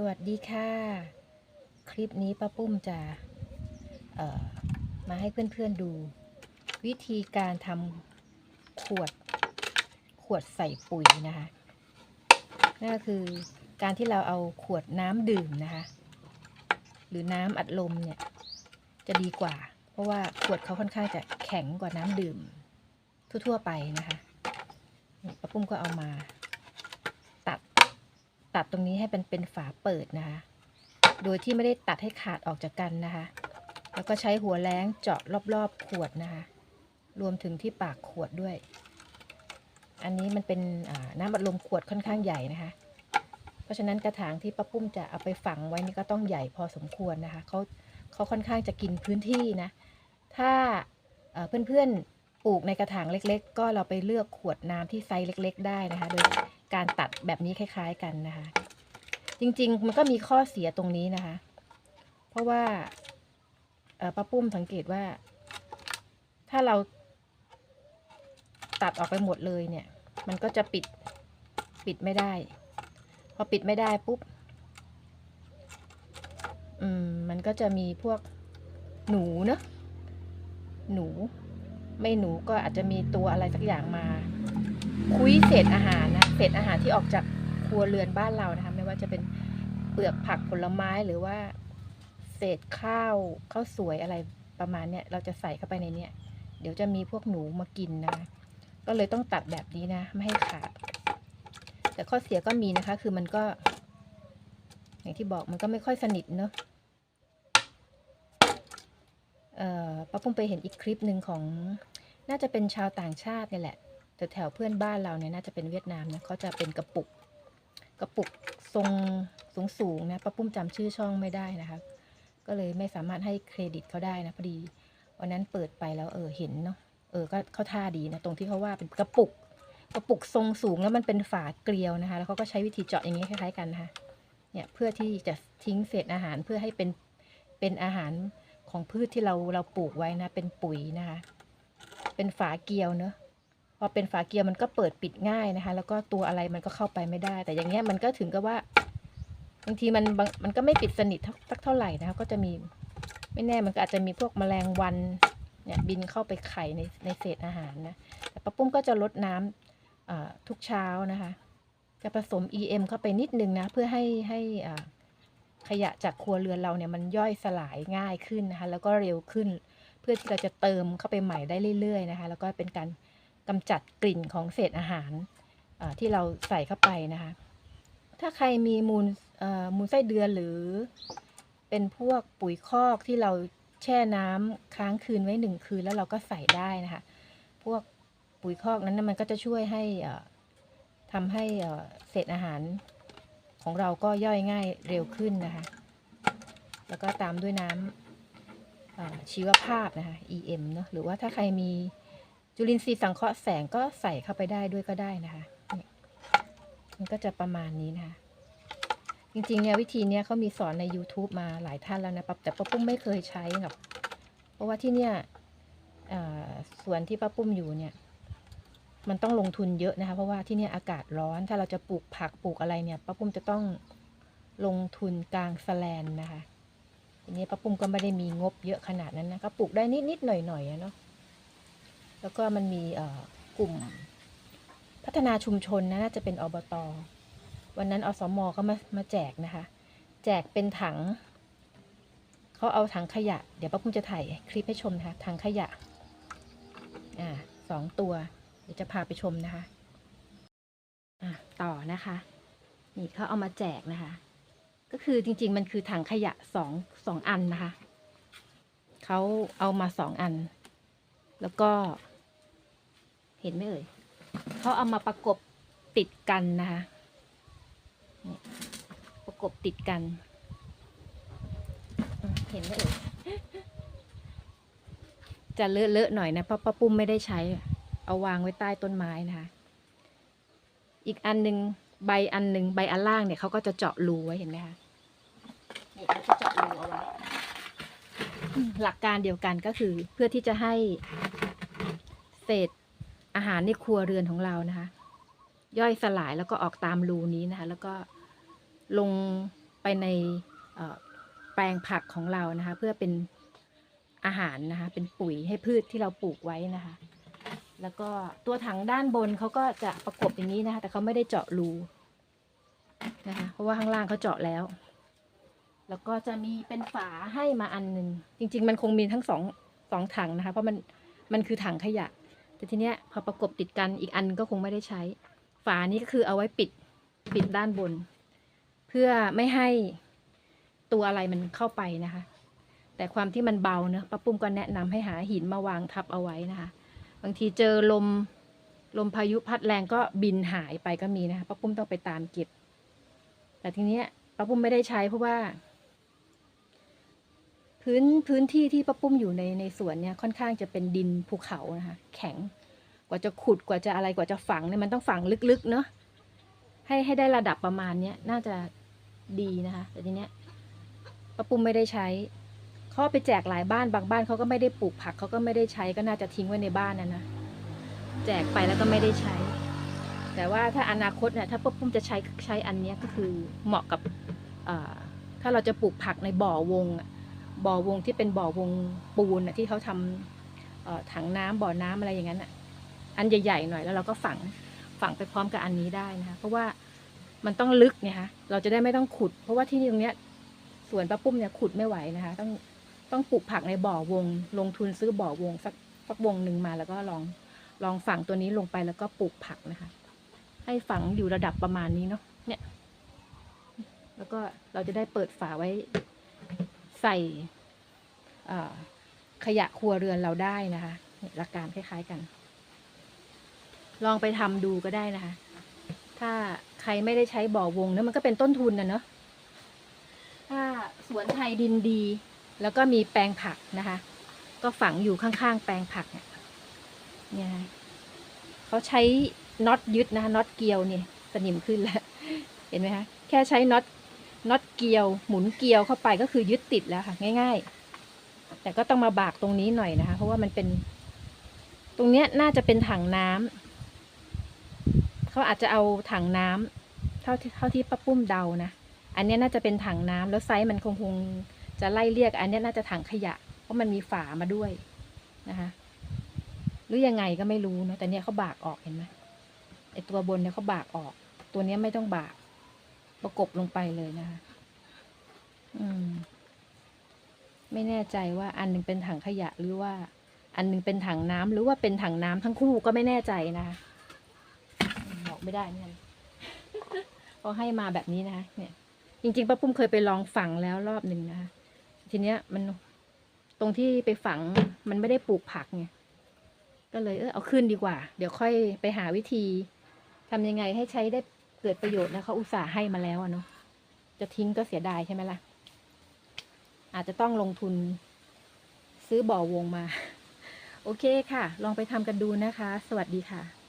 สวัสดีค่ะ คลิปนี้ป้าปุ้มจะมาให้เพื่อนๆดู วิธีการทำขวดขวดใส่ปุ๋ยนะคะนั่นก็คือการที่เราเอาขวดน้ำดื่มนะคะ หรือน้ำอัดลมเนี่ยจะดีกว่า เพราะว่าขวดเขาค่อนข้างจะแข็งกว่าน้ำดื่มทั่วๆไปนะคะป้าปุ้มก็เอามา ตัดตรงนี้ให้เป็นเป็นฝาเปิดนะคะ โดยที่ไม่ได้ตัดให้ขาดออกจากกันนะคะ แล้วก็ใช้หัวแล้งเจาะรอบๆขวดนะคะ รวมถึงที่ปากขวดด้วย อันนี้มันเป็นน้ำอัดลมขวดค่อนข้างใหญ่นะคะ เพราะฉะนั้นกระถางที่ป้าปุ้มจะเอาไปฝังไว้นี่ก็ต้องใหญ่พอสมควรนะคะเขาเขาค่อนข้างจะกินพื้นที่นะ ถ้าเอ่อเพื่อนๆปลูกในกระถางเล็ก ๆ ก็เราไปเลือกขวดน้ำที่ไซส์เล็ก ๆ ได้นะคะ โดย การตัดแบบนี้คล้าย ๆกันนะคะ จริงๆ มันก็มีข้อเสียตรงนี้นะคะ เพราะว่าป้าปุ้มสังเกตว่า ถ้าเราตัดออกไปหมดเลยเนี่ย มันก็จะปิดปิดไม่ได้ พอปิดไม่ได้ปุ๊บอืมมันก็จะมีพวกหนูเนอะหนู ไม่หนูก็อาจจะมีตัวอะไรสักอย่างมา คุยเศษอาหารนะเศษอาหารที่ออกจากครัวเรือนบ้านเรานะคะไม่ว่าจะเป็นเปลือกผักผลไม้หรือว่า เศษข้าวข้าวสวยอะไรประมาณเนี้ยเราจะใส่เข้าไปในเนี้ยเดี๋ยวจะมีพวกหนูมากินนะคะก็เลยต้องตัดแบบนี้นะ ไม่ให้ขาด แต่ข้อเสียก็มีนะคะ คือมันก็ อย่างที่บอกมันก็ไม่ค่อยสนิทเนอะเอ่อป้าปุ้มไปเห็นอีกคลิปหนึ่งของ น่าจะเป็นชาวต่างชาติเนี่ยแหละ แต่แถวเพื่อนบ้านเราเนี่ยน่าจะเป็นเวียดนามนะเขาจะเป็นกระปุก กระปุกทรงสูงสูงนะป้าปุ้มจำชื่อช่องไม่ได้นะคะ ก็เลยไม่สามารถให้เครดิตเขาได้นะพอดีวันนั้นเปิดไปแล้วเออเห็นเนาะเออก็เข้าท่าดีนะตรงที่เขาว่าเป็นกระปุก กระปุกทรงสูงแล้วมันเป็นฝาเกลียวนะคะ แล้วเขาก็ใช้วิธีเจาะอย่างนี้คล้ายๆกันนะคะเนี่ยเพื่อที่จะทิ้งเศษอาหารเพื่อให้เป็นเป็นอาหารของพืชที่เราเราปลูกไว้นะเป็นปุ๋ยนะคะ เป็นฝาเกลียวเนอะ พอเป็นฝาเกลียวมันก็เปิดปิดง่ายนะคะ แล้วก็ตัวอะไรมันก็เข้าไปไม่ได้ แต่อย่างเงี้ยมันก็ถึงกับว่าบางทีมันมันก็ไม่ปิดสนิทสักเท่าไหร่นะคะ ก็จะมีไม่แน่มันก็อาจจะมีพวกแมลงวันเนี่ยบินเข้าไปไข่ในในเศษอาหารนะแต่ป้าปุ้มก็จะลดน้ำอ่าทุกเช้านะคะ จะผสม EM เข้าไปนิดนึงนะเพื่อให้ให้ขยะจากครัวเรือนเราเนี่ยมันย่อยสลายง่ายขึ้นนะคะ แล้วก็เร็วขึ้น เพื่อที่เราจะเติมเข้าไปใหม่ได้เรื่อยๆนะคะ แล้วก็เป็นการ กำจัดกลิ่นของเศษอาหารที่เราใส่เข้าไปนะคะ ถ้าใครมีมูลมูลไส้เดือนหรือ เป็นพวกปุ๋ยคอกที่เราแช่น้ำค้างคืนไว้หนึ่งคืนแล้วเราก็ใส่ได้นะคะ พวกปุ๋ยคอกนั้นมันก็จะช่วยให้ทำให้เศษอาหารของเราก็ย่อยง่ายเร็วขึ้นนะคะ แล้วก็ตามด้วยน้ำชีวภาพนะคะ EM เนอะหรือว่าถ้าใครมี จุลินทรีย์สังเคราะห์แสงก็ใส่เข้าไปได้ด้วยก็ได้นะคะนี่ยมันก็จะประมาณนี้นะคะ จริงๆเนี่ยวิธีเนี้ยเขามีสอนใน YouTube มาหลายท่านแล้วนะปแต่ป้าปุ้มไม่เคยใช้หรอกเพราะว่าที่เนี่ยเอ่อสวนที่ป้าปุ้มอยู่เนี่ย มันต้องลงทุนเยอะนะคะ เพราะว่าที่เนี่ยอากาศร้อน ถ้าเราจะปลูกผักปลูกอะไรเนี่ยป้าปุ้มจะต้องลงทุนกลางสแลนนะคะทีนี้ป้าปุ้มก็ไม่ได้มีงบเยอะขนาดนั้นนะก็ปลูกได้นิดๆหน่อยๆอะเนาะ แล้วก็มันมีกลุ่มพัฒนาชุมชนนะน่าจะเป็นอบต วันนั้นอสมเขามามาแจกนะคะ แจกเป็นถัง เขาเอาถังขยะ เดี๋ยวป้าปุ้มจะถ่ายคลิปให้ชมนะคะถังขยะ อ่าสองตัว เดี๋ยวจะพาไปชมนะคะ อะต่อนะคะ นี่เขาเอามาแจกนะคะ ก็คือจริง ๆ มันคือถังขยะสองสองอันนะคะ เขาเอามาสองอัน แล้วก็ ห็นไหมเอ่ยเขาเอามาประกบติดกันนะคะประกบติดกัน เห็นไหมเอ่ยจะเลอะๆหน่อยนะเพราะป้าปุ้มไม่ได้ใช้ เอาวางไว้ใต้ต้นไม้นะคะ อีกอันหนึ่งใบอันหนึ่งใบอันล่างเนี่ยเขาก็จะเจาะรูไว้เห็นไหมคะนี่เขาจะเจาะรูเอาไว้หลักการเดียวกันก็คือเพื่อที่จะให้เศษ อาหารในครัวเรือนของเรานะคะ ย่อยสลายแล้วก็ออกตามรูนี้นะคะ แล้วก็ลงไปในแปลงผักของเรานะคะ เพื่อเป็นอาหารนะคะ เป็นปุ๋ยให้พืชที่เราปลูกไว้นะคะ แล้วก็ตัวถังด้านบนเขาก็จะประกบอย่างนี้นะคะ แต่เขาไม่ได้เจาะรูนะคะ เพราะว่าข้างล่างเขาเจาะแล้ว แล้วก็จะมีเป็นฝาให้มาอันหนึ่งจริง ๆ มันคงมีทั้งสองสองถังนะคะ เพราะมันมันคือถังขยะ แต่ทีเนี้ยพอประกบติดกันอีกอันก็คงไม่ได้ใช้ ฝานี้ก็คือเอาไว้ปิดปิดด้านบน เพื่อไม่ให้ตัวอะไรมันเข้าไปนะคะ แต่ความที่มันเบาเนะป้าปุ้มก็แนะนำให้หาหินมาวางทับเอาไว้นะคะ บางทีเจอลมลมพายุพัดแรงก็บินหายไปก็มีนะคะป้าปุ้มต้องไปตามเก็บ แต่ทีเนี้ยป้าปุ้มไม่ได้ใช้เพราะว่า พื้นพื้นที่ที่ป้าปุ้มอยู่ในในสวนเนี่ยค่อนข้างจะเป็นดินภูเขานะคะแข็งกว่าจะขุดกว่าจะอะไรกว่าจะฝังเนี่ยมันต้องฝังลึกๆเนาะให้ให้ได้ระดับประมาณเนี้ยน่าจะดีนะคะ แต่ทีเนี้ยป้าปุ้มไม่ได้ใช้เขาไปแจกหลายบ้านบางบ้านเขาก็ไม่ได้ปลูกผักเขาก็ไม่ได้ใช้ก็น่าจะทิ้งไว้ในบ้านนะนะแจกไปแล้วก็ไม่ได้ใช้ แต่ว่าถ้าอนาคตเนี่ยถ้าป้าปุ้มจะใช้ใช้อันเนี้ยก็คือเหมาะกับถ้าเราจะปลูกผักในบ่อวงอะ บ่อวงที่เป็นบ่อวงปูนนะที่เขาทำถังน้ำบ่อน้ำอะไรอย่างนั้นอะอันใหญ่ๆหน่อยแล้วเราก็ฝังฝังไปพร้อมกับอันนี้ได้นะคะเพราะว่ามันต้องลึกเนี่ยคะเราจะได้ไม่ต้องขุด เพราะว่าที่ตรงเนี้ยสวนป้าปุ้มเนี่ยขุดไม่ไหวนะคะ ต้องต้องปลูกผักในบ่อวง ลงทุนซื้อบ่อวงสักสักวงหนึ่งมาแล้วก็ลองลองฝังตัวนี้ลงไปแล้วก็ปลูกผักนะคะ ให้ฝังอยู่ระดับประมาณนี้เนาะเนี่ย แล้วก็เราจะได้เปิดฝาไว้ ใส่ขยะครัวเรือนเราได้นะคะหลักการคล้าย ๆกัน ลองไปทำดูก็ได้นะคะ ถ้าใครไม่ได้ใช้บ่อวงเนะมันก็เป็นต้นทุนนะเนาะถ้าสวนไทยดินดี แล้วก็มีแปลงผักนะคะ ก็ฝังอยู่ข้างๆ แปลงผักเนี่ยเนี่ยนะเขาใช้น็อตยึดนะคะน็อตเกลียวเนี่ยสนิมขึ้นแล้ว เห็นไหมคะ แค่ใช้น็อต น็อตเกลียวหมุนเกลียวเข้าไปก็คือยึดติดแล้วค่ะ ง่าย ๆ แต่ก็ต้องมาบากตรงนี้หน่อยนะคะ เพราะว่ามันเป็น ตรงเนี้ยน่าจะเป็นถังน้ำเขาอาจจะเอาถังน้ำเท่าที่เท่าที่ป้าปุ้มเดานะอันนี้น่าจะเป็นถังน้ำแล้วไซส์มันคงคงจะไล่เรียก อันนี้น่าจะถังขยะ เพราะมันมีฝามาด้วยนะคะหรือยังไงก็ไม่รู้นะแต่เนี้ยเขาบากออกเห็นไหมไอตัวบนเนี่ยเขาบากออก ตัวเนี้ยไม่ต้องบาก ประกบลงไปเลยนะคะอืม ไม่แน่ใจว่าอันหนึงเป็นถังขยะหรือว่า อันหนึงเป็นถังน้ำหรือว่าเป็นถังน้ำทั้งคู่ก็ไม่แน่ใจนะคะอืมบอกไม่ได้เนี่ยพอให้มาแบบนี้นะคะเนี่ย จริงๆป้าปุ้มเคยไปลองฝังแล้วรอบหนึ่งนะคะทีเนี้ยมันตรงที่ไปฝังมันไม่ได้ปลูกผักไงก็เลยเออเอาขึ้นดีกว่า เดี๋ยวค่อยไปหาวิธีทำยังไงให้ใช้ได้ กิดประโยชน์นะเขาอุตส่าห์ให้มาแล้วอะเนาะจะทิ้งก็เสียดายใช่ไหมล่ะ อาจจะต้องลงทุนซื้อบ่อวงมา โอเคค่ะ ลองไปทำกันดูนะคะ สวัสดีค่ะ